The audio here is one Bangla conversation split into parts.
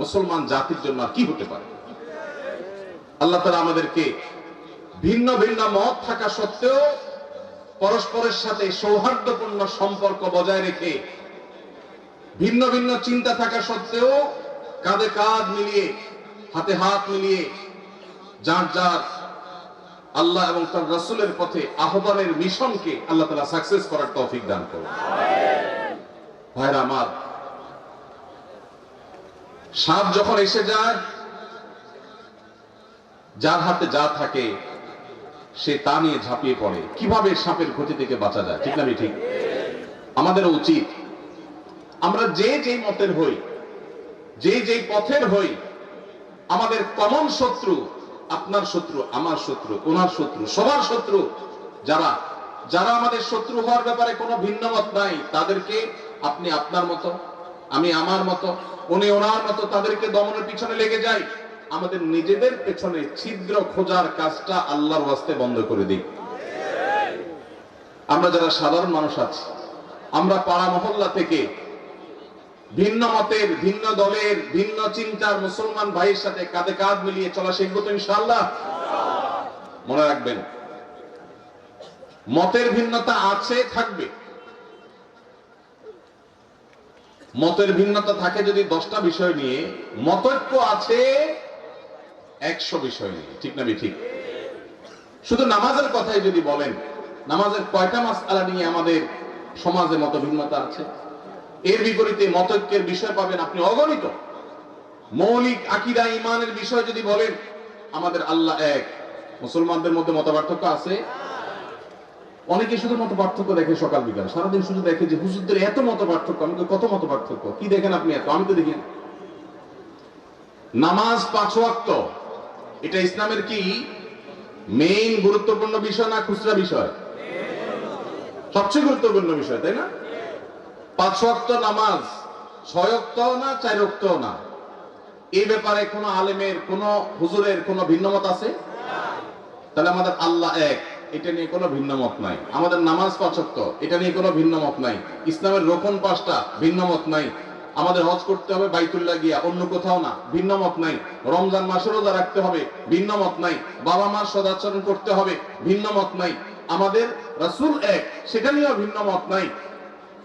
মুসলমান জাতির জন্য কি হতে পারে? আল্লাহ তালা আমাদেরকে ভিন্ন ভিন্ন মত থাকা সত্ত্বেও পরস্পরের সাথে সৌহার্দ্যপূর্ণ সম্পর্ক বজায় রেখে ভিন্ন ভিন্ন চিন্তা থাকা সত্ত্বেও কাঁধে কাঁধ মিলিয়ে, হাতে হাত মিলিয়ে যার যার আল্লাহ এবং তার রাসূলের পথে আহ্বানের মিশনকে আল্লাহ তালা সাকসেস করার তৌফিক দান করুন। ভাইরা আমার সাপ যখন এসে যায়, যার হাতে যা থাকে, সে তা নিয়ে ঝাঁপিয়ে পড়ে। কীভাবে সাপের ক্ষতি থেকে বাঁচা যায়, ঠিক না আমি ঠিক? আমাদের উচিত, আমরা যে যে মতের হই, যে যে পথের হই, আমাদের কমন শত্রু, আপনার শত্রু, আমার শত্রু, ওনার শত্রু, সবার শত্রু যারা যারা আমাদের শত্রু হওয়ার ব্যাপারে কোনো ভিন্ন মত নাই, তাদেরকে আপনি আপনার মতো আমি আমার মতো, উনি ওনার মতো তাদেরকে দমনের পিছনে লেগে যাই আমাদের নিজেদের পেছনে ছিদ্র খোঁজার কাজটা আল্লাহর ওয়াস্তে বন্ধ করে দিই। আমরা যারা সাধারণ মানুষ আছি, আমরা পাড়া মহল্লা থেকে ভিন্ন মতের, ভিন্ন দলের, ভিন্ন চিন্তার মুসলমান ভাইয়ের সাথে কাঁধে কাঁধ মিলিয়ে চলা শিখব তো ইনশাল্লাহ মনে রাখবেন, মতের ভিন্নতা আছে, থাকবে। মতের ভিন্নতা থাকে যদি দশটা বিষয় নিয়ে। মতৈক্য আছে একশো বিষয় নিয়ে। ঠিক না ঠিক শুধু নামাজের কথাই যদি বলেন, নামাজের কয়টা মাস আলা নিয়ে আমাদের সমাজে মত ভিন্নতা আছে? এর বিপরীতে মতৈক্যের বিষয় পাবেন আপনি অগণিত। মৌলিক আকিদা ইমানের বিষয় যদি বলেন, আমাদের আল্লাহ এক। মুসলমানদের মধ্যে মত পার্থক্য আছে অনেকে শুধু মত পার্থক্য দেখে সকাল, বিকাল। সারাদিন শুধু দেখে যে হুজুরদের এত মত পার্থক্য আমি কত মত পার্থক্য? কি দেখেন আপনি এত? আমি তো দেখি না। নামাজ পাঁচ ওয়াক্ত। এটা ইসলামের কি? মেইন গুরুত্বপূর্ণ বিষয় না খুচরা বিষয়? সবচেয়ে গুরুত্বপূর্ণ বিষয়, তাই না? পাঁচ ওয়াক্ত নামাজ, ছয় ওয়াক্ত না, চার ওয়াক্ত না? এই ব্যাপারে কোনো আলেমের, কোন হুজুরের কোনো ভিন্নমত আছে? তাহলে আমাদের আল্লাহ এক। এটা নিয়ে কোনো ভিন্ন মত নাই। আমাদের নামাজ পাঁচক্ত, এটা নিয়ে কোনো ভিন্ন মত নাই। ইসলামের রোপণ পাঁচটা, ভিন্ন মত নাই। আমাদের হজ করতে হবে বাইতুল্লাহ গিয়া, অন্য কোথাও না, ভিন্ন মত নাই। রমজান মাসে রোজা রাখতে হবে, ভিন্ন মত নাই। বাবা মার সদাচরণ করতে হবে, ভিন্ন মত নাই। আমাদের রাসুল এক, সেটা নিয়েও ভিন্ন মত নাই।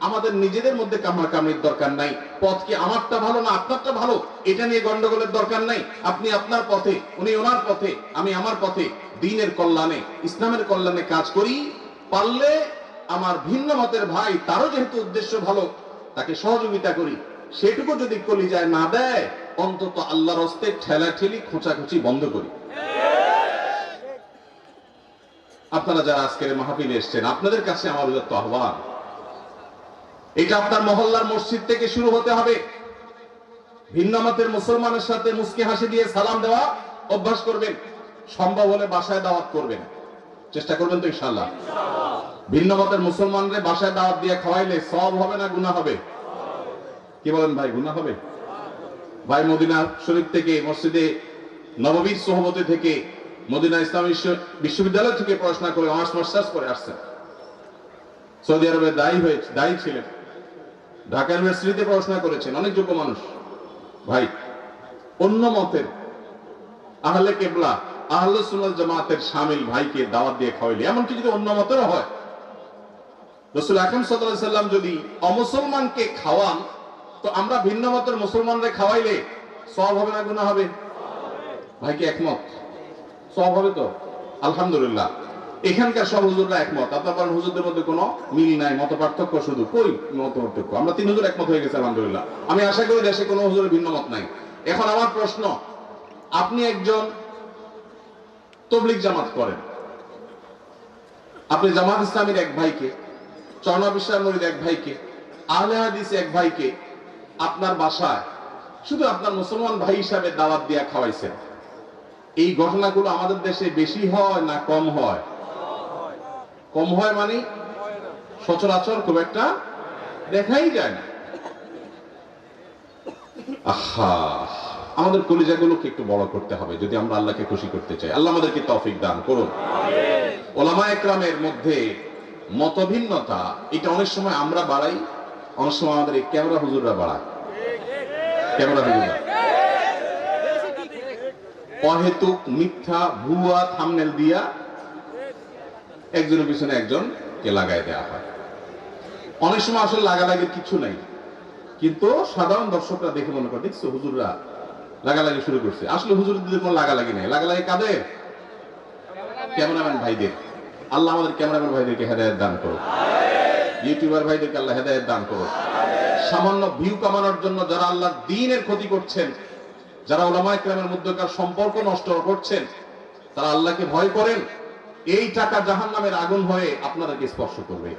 আমাদের নিজেদের মধ্যে কামড়া কামড়ির দরকার নাই। পথ কি আমারটা ভালো না আপনারটা ভালো? এটা নিয়ে গন্ডগোলের দরকার নাই। আপনি আপনার পথে, উনি ওনার পথে, আমি আমার পথে দিনের কল্যাণে, ইসলামের কল্যাণে কাজ করি। পারলে আমার ভিন্ন মতের ভাই, তারও যেহেতু উদ্দেশ্য ভালো, তাকে সহযোগিতা করি। সেটুকু যদি কলিজায় না দেয়, অন্তত আল্লাহর হস্তে ঠেলা ঠেলি খোঁচাখুচি বন্ধ করি। আপনারা যারা আজকের মাহফিলে এসছেন, আপনাদের কাছে আমার উদাত্ত আহ্বান। এটা আপনার মহল্লার মসজিদ থেকে শুরু হতে হবে। ভিন্ন মতের মুসলমানের সাথে মুসকি হাসি দিয়ে সালাম দেওয়া অভ্যাস করবেন সম্ভব হলে বাসায় দাওয়াত করবেন। চেষ্টা করবেন তো ইনশাল্লাহ ভিন্ন মতের মুসলমানদের বাসায় দাওয়াত দিয়ে খাওয়াইলে সব হবে না গুণা হবে? কি বলেন ভাই গুণা হবে? ভাই, মদিনা শরীফ থেকে, মসজিদে নববীর সোহবতে থেকে, মদিনা ইসলাম বিশ্ব- বিশ্ববিদ্যালয় থেকে পড়াশোনা করে অনার্স মাস্টার্স করে আসছেন। সৌদি আরবে দায়ী হয়েছে দায়ী ছিলেন। ঢাকা ইউনিভার্সিটিতে পড়াশোনা করেছেন, অনেক যোগ্য মানুষ। ভাই, অন্য মতের আহলে কেবলা, আহলে সুন্নাত জামাতের সামিল ভাইকে দাওয়াত দিয়ে খাওয়াইলে, এমনকি যদি অন্য মতেরও হয়, রসুল আকরম সাল্লাম যদি অমুসলমানকে খাওয়ান, তো আমরা ভিন্ন মতের মুসলমানদের খাওয়াইলে সব হবে না গুনাহ হবে? ভাই কি একমত? সব হবে তো? আলহামদুলিল্লাহ। এখানকার সব হুজুররা একমত। আপনার বলেন হুজুরদের মধ্যে কোনো মিল নাই মত পার্থক্য শুধু। কই মত পার্থক্য আমরা তিন হুজুর একমত হয়ে গেছে, আলহামদুলিল্লাহ। আমি আশা করি দেশে কোনো হুজুরের ভিন্ন মত নাই। এখন আমার প্রশ্ন, আপনি একজন তবলিক জামাত করেন। আপনি জামাত ইসলামের এক ভাইকে চরনা বিশ্বামরির এক ভাইকে, আহলে হাদিস এক ভাইকে আপনার বাসায় শুধু আপনার মুসলমান ভাই হিসাবে দাওয়াত দিয়া খাওয়াইছেন। এই ঘটনাগুলো আমাদের দেশে বেশি হয় না কম হয়? কম হয় মানে সচরাচর খুব একটা দেখাই যায় না। আহা, আমাদের কলিজাগুলোকে একটু বড় করতে হবে যদি আমরা আল্লাহকে খুশি করতে চাই। আল্লাহ আমাদেরকে তৌফিক দান করুন। ওলামা একরামের মধ্যে মতভিন্নতা, এটা অনেক সময় আমরা বাড়াই, অনেক সময় আমাদের এই ক্যামেরা হুজুররা বাড়ায়। ক্যামেরা হুজুররা। অহেতুক মিথ্যা ভুয়া থামনেল দিয়া একজনের পিছনে একজন কে লাগাই দেওয়া হয়। অনেক সময় আসলে লাগালাগির কিছু নাই। কিন্তু সাধারণ দর্শকরা দেখে মনে করে, দেখছ, হুজুররা লাগালাগি শুরু করছে। আসলে হুজুরদের কোনো লাগালাগি নেই। লাগালাগি কাদের? ক্যামেরাম্যান ভাইদের। আল্লাহ আমাদের ক্যামেরাম্যান ভাইদেরকে হেদায়ত দান করো ইউটিউবার ভাইদেরকে আল্লাহ হেদায়ত দান করো সামান্য ভিউ কামানোর জন্য যারা আল্লাহর দিনের ক্ষতি করছেন, যারা ওলামা ইকরামের মধ্যকার সম্পর্ক নষ্ট করছেন, তারা আল্লাহকে ভয় করেন। এই টাকা জাহান নামের আগুন হয়ে আপনাদেরকে স্পর্শ করবে।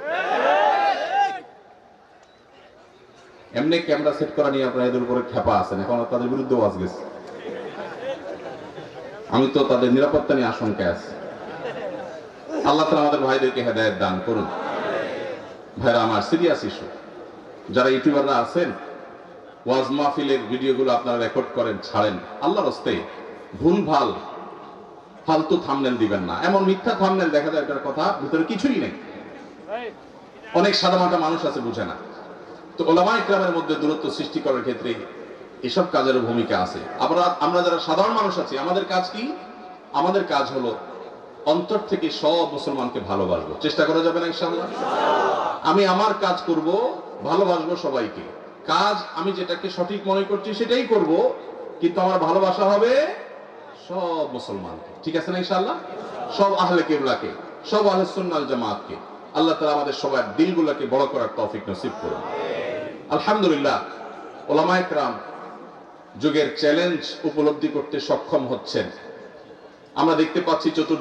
এমনি ক্যামেরা সেট করা নিয়ে আপনারা এদের উপরে খেপা আছেন, এখন তাদের বিরুদ্ধে ওয়াজ গেছে। আমি তো তাদের নিরাপত্তা নিয়ে আশঙ্কায় আছি। আল্লাহ তালা আমাদের ভাইদেরকে হেদায়ত দান করুন। ভাইরা আমার সিরিয়াস ইস্যু। যারা ইউটিউবাররা আছেন, ওয়াজ মাহফিলের ভিডিওগুলো আপনারা রেকর্ড করেন, ছাড়েন, আল্লাহর হস্তে ভুল ভালো ফালতু থামনেল দিবেন না। এমন মিথ্যা থামনেল দেখা যায় এটার কথা, ভিতরে কিছুই নেই। অনেক সাদামাটা মানুষ আছে, বুঝে না। তো ওলামা ইকরামের মধ্যে দূরত্ব সৃষ্টি করার ক্ষেত্রে এসব কাজের ভূমিকা আছে। আমরা আমরা যারা সাধারণ মানুষ আছি, আমাদের কাজ কি? আমাদের কাজ হলো অন্তর থেকে সব মুসলমানকে ভালোবাসবো। চেষ্টা করা যাবে না আমি আমার কাজ করব, ভালোবাসবো সবাইকে। কাজ আমি যেটাকে সঠিক মনে করছি সেটাই করব, কিন্তু আমার ভালোবাসা হবে সব মুসলমানকে। ঠিক আছে না ইনশাল্লাহ সব আহলে কেবলাকে, সব আহলে সুন্নাল জামাতকে। আল্লাহ তালা আমাদের সবার দিলগুলোকে বড় করার তৌফিক নসিব করুন। আলহামদুলিল্লাহ ওলামা ইকরাম যুগের চ্যালেঞ্জ উপলব্ধি করতে সক্ষম হচ্ছেন। আমরা দেখতে পাচ্ছি চতুর্থ